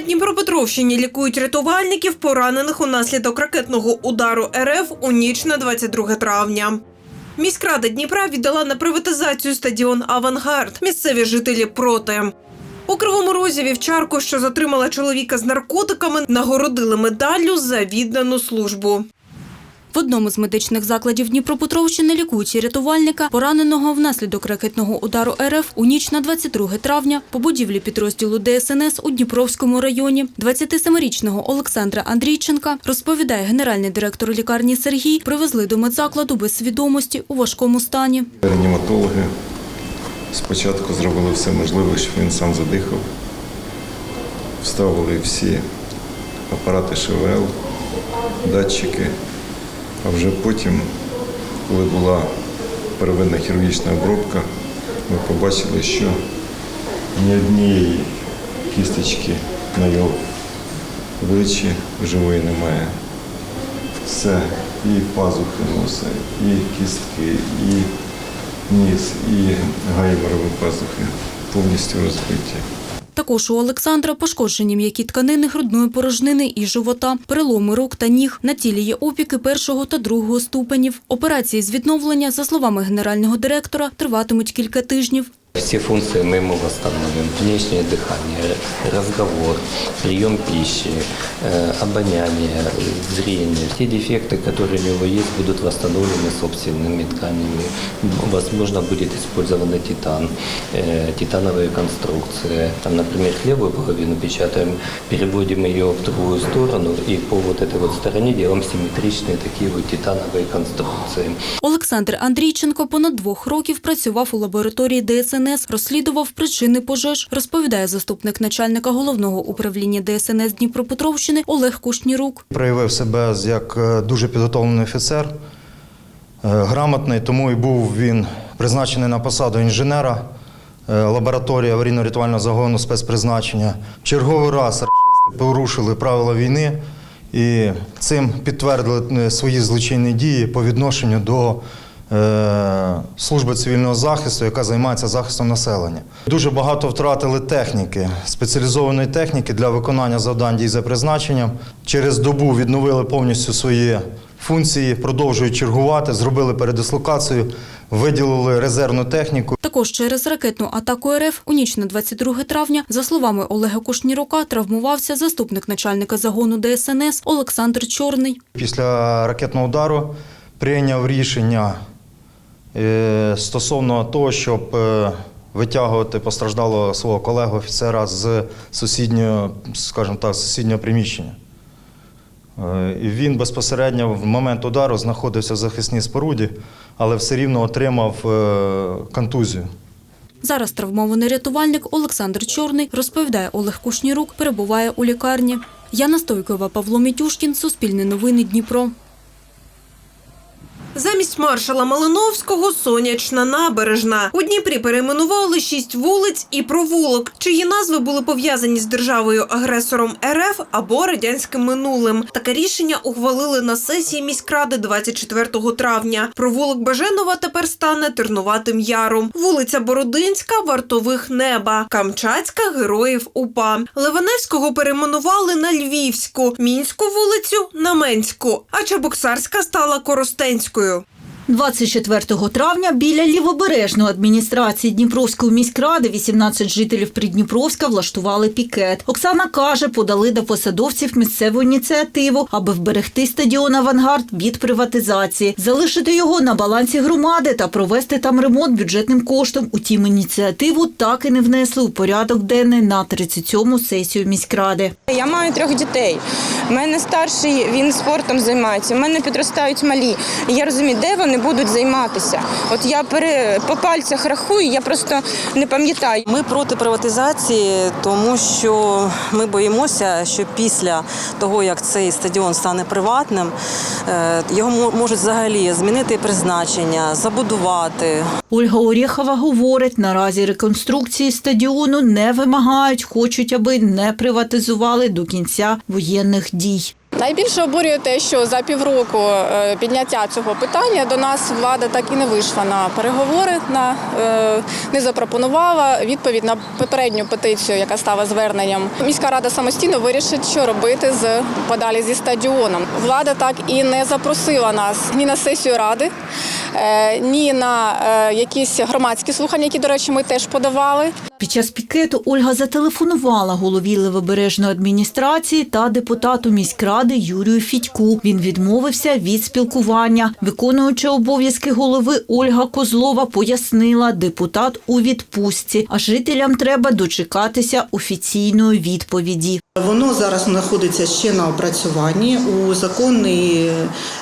На Дніпропетровщині лікують рятувальників, поранених унаслідок ракетного удару РФ у ніч на 22 травня. Міськрада Дніпра віддала на приватизацію стадіон Авангард. Місцеві жителі проти. У Кривому Розі вівчарку, що затримала чоловіка з наркотиками, нагородили медаллю за віддану службу. В одному з медичних закладів Дніпропетровщини лікують рятувальника, пораненого внаслідок ракетного удару РФ у ніч на 22 травня по будівлі підрозділу ДСНС у Дніпровському районі. 27-річного Олександра Андрійченка, розповідає генеральний директор лікарні Сергій, привезли до медзакладу без свідомості у важкому стані. Реаніматологи спочатку зробили все можливе, щоб він сам задихав. Вставили всі апарати ШВЛ, датчики. А вже потім, коли була первинна хірургічна обробка, ми побачили, що ні однієї кісточки на його обличчі живої немає. Все, і пазухи носа, і кістки, і ніс, і гайморові пазухи повністю розбиті. Також у Олександра пошкоджені м'які тканини грудної порожнини і живота, переломи рук та ніг. На тілі є опіки першого та другого ступенів. Операції з відновлення, за словами генерального директора, триватимуть кілька тижнів. Все функции мы ему восстановим. Внешнее дыхание, разговор, прием пищи, э, обоняние, зрение. Все дефекты, которые у него есть, будут восстановлены собственными тканями. Возможно, будет использован титан, э, титановые конструкции. Там, например, левую половину печатаем, переводим ее в другую сторону и по вот этой вот стороне делаем симметричные такие вот титановые конструкции. Олександр Андрійченко понад двох років працював у лабораторії ДСНС, розслідував причини пожеж, розповідає заступник начальника головного управління ДСНС Дніпропетровщини Олег Кушнірук. проявив себе як е, дуже підготовлений офіцер, е, грамотний, тому і був він призначений на посаду інженера е, лабораторії аварійно-рятувального загону спецпризначення. Черговий раз порушили правила війни і цим підтвердили свої злочинні дії по відношенню до служби цивільного захисту, яка займається захистом населення. Дуже багато втратили техніки, спеціалізованої техніки для виконання завдань дій за призначенням. Через добу відновили повністю свої функції, продовжують чергувати, зробили передислокацію, виділили резервну техніку. Також через ракетну атаку РФ у ніч на 22 травня, за словами Олега Кушнірука, травмувався заступник начальника загону ДСНС Олександр Чорний. Після ракетного удару прийняв рішення е, стосовно того, щоб е, витягувати постраждалого свого колегу офіцера з сусіднього, скажімо так, сусіднього приміщення. Е, І він безпосередньо в момент удару знаходився в захисній споруді, але все рівно отримав е, контузію. Зараз травмований рятувальник Олександр Чорний, розповідає Олег Кушнірук, перебуває у лікарні. Яна Стойкова, Павло Мітюшкін, Суспільне новини, Дніпро. Замість маршала Малиновського сонячна набережна. У Дніпрі перейменували шість вулиць і провулок, чиї назви були пов'язані з державою агресором РФ або радянським минулим. Таке рішення ухвалили на сесії міськради 24 травня. Провулок Баженова тепер стане Тернуватим Яром. Вулиця Бородинська вартових неба, Камчатська героїв УПА. Леваневського перейменували на Львівську, Мінську вулицю на Менську, а Чебоксарська стала Коростенською. True 24 травня біля лівобережної адміністрації Дніпровської міськради 18 жителів Придніпровська влаштували пікет. Оксана каже, подали до посадовців місцеву ініціативу, аби вберегти стадіон «Авангард» від приватизації, залишити його на балансі громади та провести там ремонт бюджетним коштом. Утім, ініціативу так і не внесли у порядок денний на 37-му сесію міськради. Я маю трьох дітей. У мене старший він спортом займається. У мене підростають малі. Я розумію, де вони будуть займатися. От я пере по пальцях рахую, я просто не пам'ятаю. Ми проти приватизації, тому що ми боїмося, що після того, як цей стадіон стане приватним, е, його можуть взагалі змінити призначення, забудувати. Ольга Орєхова говорить, наразі реконструкції стадіону не вимагають, хочуть, аби не приватизували до кінця воєнних дій. Найбільше обурює те, що за півроку е, підняття цього питання до нас влада так і не вийшла на переговори, на е, не запропонувала відповідь на попередню петицію, яка стала зверненням. Міська рада самостійно вирішить, що робити з подалі зі стадіоном. Влада так і не запросила нас ні на сесію ради, е, ні на якісь громадські слухання, які, до речі, ми теж подавали. Під час пікету Ольга зателефонувала голові Левобережної адміністрації та депутату міськради Юрію Фідьку. Він відмовився від спілкування. Виконуючи обов'язки голови Ольга Козлова пояснила, депутат у відпустці, а жителям треба дочекатися офіційної відповіді. Воно зараз знаходиться ще на опрацюванні у законний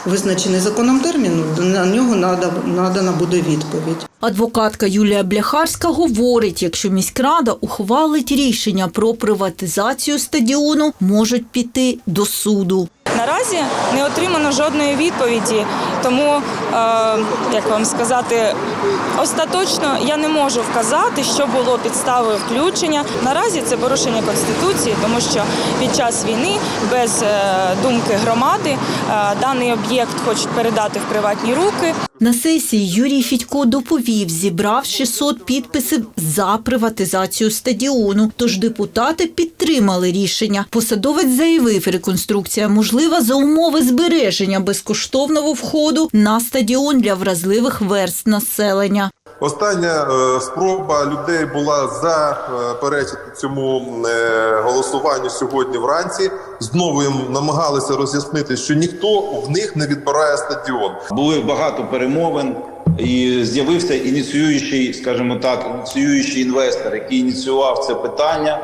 визначений законом термін. На нього нада- надана буде відповідь. Адвокатка Юлія Бляхарська говорить, якщо міськрада ухвалить рішення про приватизацію стадіону, можуть піти до суду. Наразі не отримано жодної відповіді, тому, е, як вам сказати, остаточно я не можу вказати, що було підставою включення. Наразі це порушення конституції, тому що під час війни без е, думки громади е, даний об'єкт хочуть передати в приватні руки. На сесії Юрій Фідько доповів, зібрав 600 підписів за приватизацію стадіону. Тож депутати підтримали рішення. Посадовець заявив, реконструкція можлива за умови збереження безкоштовного входу на стадіон для вразливих верст населення. Остання е, спроба людей була заперечити цьому е, голосуванню сьогодні вранці. Знову їм намагалися роз'яснити, що ніхто в них не відбирає стадіон. Були багато перемовин, і з'явився ініціюючий, скажімо так, ініціюючий інвестор, який ініціював це питання.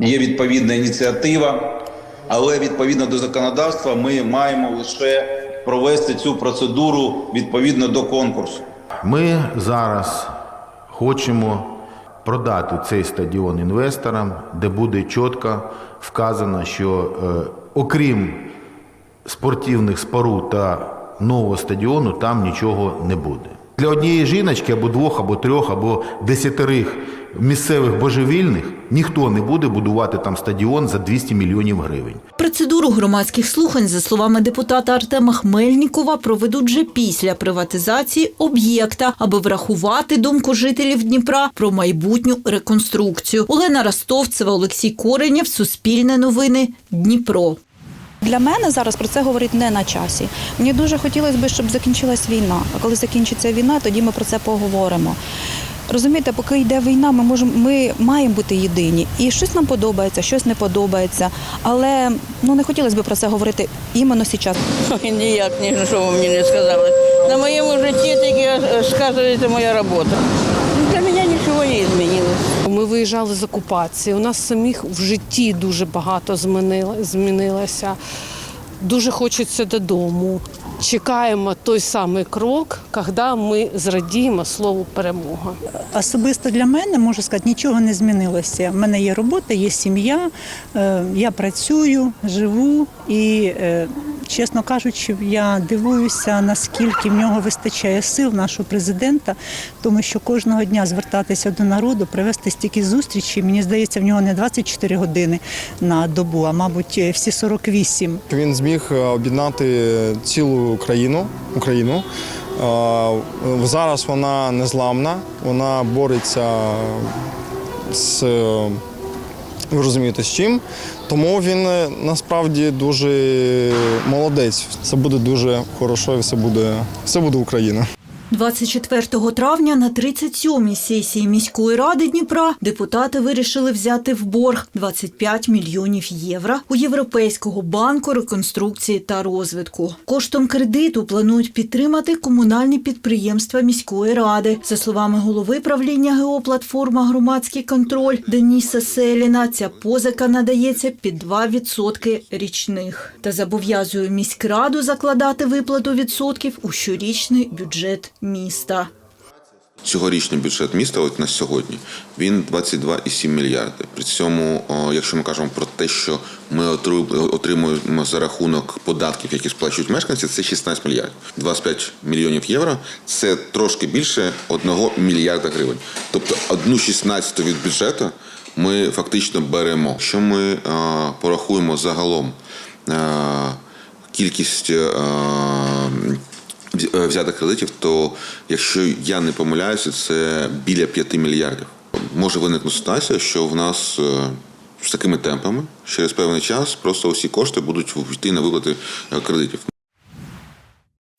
Є відповідна ініціатива, але відповідно до законодавства ми маємо лише провести цю процедуру відповідно до конкурсу. Ми зараз хочемо продати цей стадіон інвесторам, де буде чітко вказано, що е, окрім спортивних споруд та нового стадіону там нічого не буде. Для однієї жіночки або двох, або трьох, або десятерих місцевих божевільних ніхто не буде будувати там стадіон за 200 мільйонів гривень. Процедуру громадських слухань, за словами депутата Артема Хмельнікова, проведуть вже після приватизації об'єкта, аби врахувати думку жителів Дніпра про майбутню реконструкцію. Олена Ростовцева, Олексій Коренєв, Суспільне новини, Дніпро. Для мене зараз про це говорить не на часі. Мені дуже хотілося б, щоб закінчилась війна. А коли закінчиться війна, тоді ми про це поговоримо. Розумієте, поки йде війна, ми можемо, ми маємо бути єдині. І щось нам подобається, щось не подобається. Але ну не хотілося б про це говорити іменно зараз. Ой, ніяк нічого мені не сказали. На моєму житті тільки сказується моя робота. Для мене нічого не змінилося. Ми виїжджали з окупації. У нас самих в житті дуже багато змінилося. Дуже хочеться додому. Чекаємо той самий крок, коли ми зрадіємо слову перемога. Особисто для мене можу сказати, нічого не змінилося. У мене є робота, є сім'я, е, я працюю, живу і, е, чесно кажучи, я дивуюся, наскільки в нього вистачає сил нашого президента, тому що кожного дня звертатися до народу, провести стільки зустрічей. Мені здається, в нього не 24 години на добу, а мабуть, всі 48. Він зміг е, об'єднати цілу країну Україну. Е, Зараз вона незламна, вона бореться з е, ви розумієте з чим. Тому він е, насправді дуже молодець. Все буде дуже хорошо, і все буде, все буде Україна. 24 травня на 37-й сесії міської ради Дніпра депутати вирішили взяти в борг 25 мільйонів євро у Європейського банку реконструкції та розвитку. Коштом кредиту планують підтримати комунальні підприємства міської ради. За словами голови правління геоплатформа громадський контроль Деніса Селіна, ця позика надається під 2% річних та зобов'язує міськраду закладати виплату відсотків у щорічний бюджет міста. Цьогорічний бюджет міста, от на сьогодні, він 22,7 мільярди. При цьому, якщо ми кажемо про те, що ми отримуємо за рахунок податків, які сплачують мешканці, це 16 мільярдів. 25 мільйонів євро це трошки більше 1 мільярда гривень. Тобто одну 16 від бюджету ми фактично беремо. Що ми порахуємо загалом? кількість взятих кредитів, то якщо я не помиляюся, це біля 5 мільярдів. Може виникнути ситуація, що в нас е, з такими темпами через певний час просто усі кошти будуть йти на виплати е, кредитів.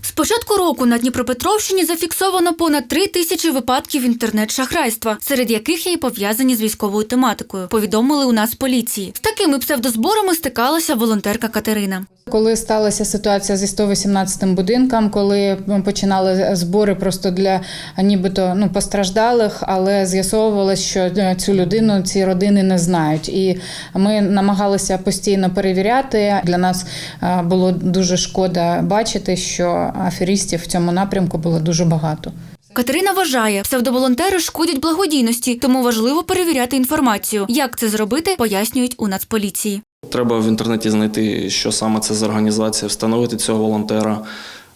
З початку року на Дніпропетровщині зафіксовано понад три тисячі випадків інтернет-шахрайства, серед яких є і пов'язані з військовою тематикою. Повідомили у нас поліції. З такими псевдозборами стикалася волонтерка Катерина. Коли сталася ситуація зі 118 будинком, коли починали збори просто для нібито ну постраждалих, але з'ясовувалось, що е, цю людину ці родини не знають. І ми намагалися постійно перевіряти. Для нас е, було дуже шкода бачити, що аферістів в цьому напрямку було дуже багато. Катерина вважає, псевдоволонтери шкодять благодійності, тому важливо перевіряти інформацію. Як це зробити, пояснюють у Нацполіції. Треба в інтернеті знайти, що саме це за організація, встановити цього волонтера,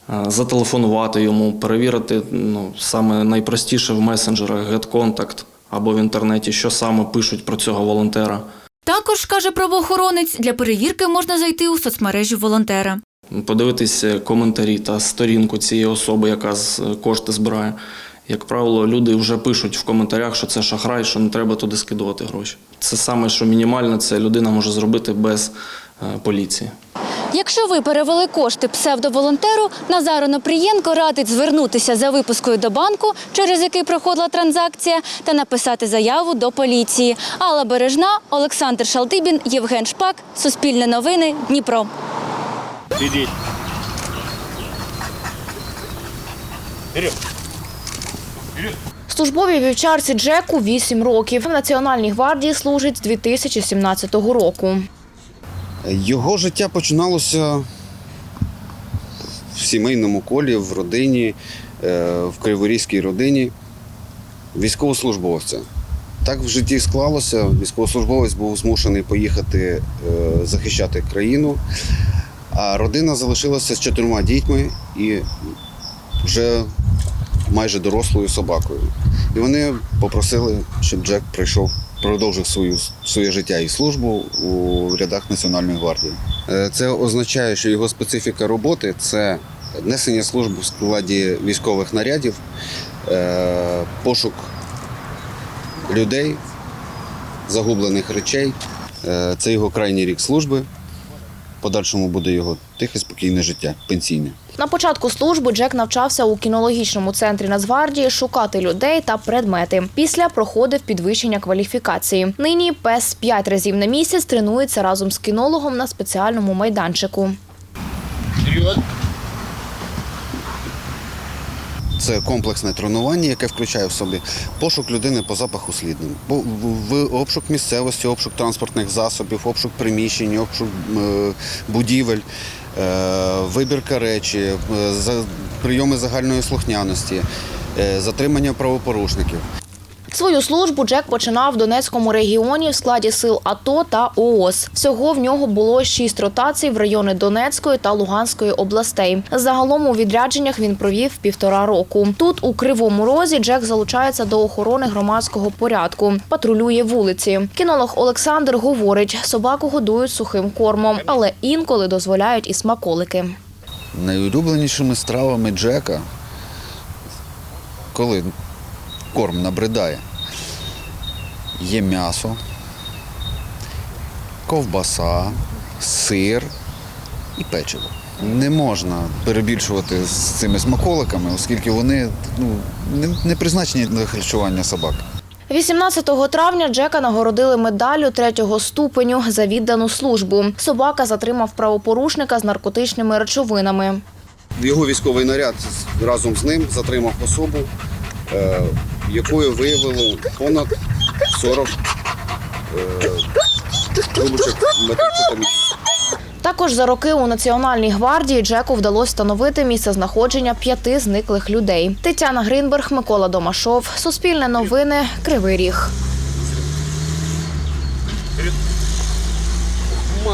е, зателефонувати йому, перевірити ну, саме найпростіше в месенджерах GetContact або в інтернеті, що саме пишуть про цього волонтера. Також каже правоохоронець, для перевірки можна зайти у соцмережі волонтера. Подивитися е, коментарі та сторінку цієї особи, яка з- кошти збирає. Як правило, люди вже пишуть в коментарях, що це шахрай, що не треба туди скидувати гроші. Це саме, що мінімальне, це людина може зробити без е, поліції. Якщо ви перевели кошти псевдоволонтеру, Назар Онопрієнко радить звернутися за випускою до банку, через який проходила транзакція, та написати заяву до поліції. Алла Бережна, Олександр Шалдибін, Євген Шпак, Суспільне новини, Дніпро. Ідіть. Службовій вівчарці Джеку 8 років. В Національній гвардії служить з 2017 року. Його життя починалося в сімейному колі, в родині, е, в криворізькій родині військовослужбовця. Так в житті склалося. Військовослужбовець був змушений поїхати е, захищати країну, а родина залишилася з чотирма дітьми і вже майже дорослою собакою. І вони попросили, щоб Джек прийшов, продовжив свою, своє життя і службу у рядах Національної гвардії. Е, Це означає, що його специфіка роботи це несення служби в складі військових нарядів, е, пошук людей, загублених речей. Е, Це його крайній рік служби. Подальшому буде його тихе, спокійне життя, пенсійне. На початку служби Джек навчався у кінологічному центрі Нацгвардії шукати людей та предмети. Після проходив підвищення кваліфікації. Нині пес п'ять разів на місяць тренується разом з кінологом на спеціальному майданчику. Це комплексне тренування, яке включає в собі пошук людини по запаху слідним, обшук місцевості, обшук транспортних засобів, обшук приміщень, обшук е, будівель, е, вибірка речі, е, прийоми загальної слухняності, затримання правопорушників. Свою службу Джек починав в Донецькому регіоні в складі сил АТО та ООС. Всього в нього було шість ротацій в райони Донецької та Луганської областей. Загалом у відрядженнях він провів півтора року. Тут, у Кривому Розі, Джек залучається до охорони громадського порядку, патрулює вулиці. Кінолог Олександр говорить, собаку годують сухим кормом, але інколи дозволяють і смаколики. Найулюбленішими стравами Джека, коли корм набридає, є м'ясо, ковбаса, сир і печиво. Не можна перебільшувати з цими смаколиками, оскільки вони ну, не, не призначені для харчування собак. 18 травня Джека нагородили медаллю третього ступеню за віддану службу. Собака затримав правопорушника з наркотичними речовинами. Його військовий наряд разом з ним затримав особу, е, якою виявили понад 40 е, трубочок метамфетаміну. Також за роки у Національній гвардії Джеку вдалося встановити місце знаходження п'яти зниклих людей. Тетяна Гринберг, Микола Домашов, Суспільне новини, Кривий Ріг. Ви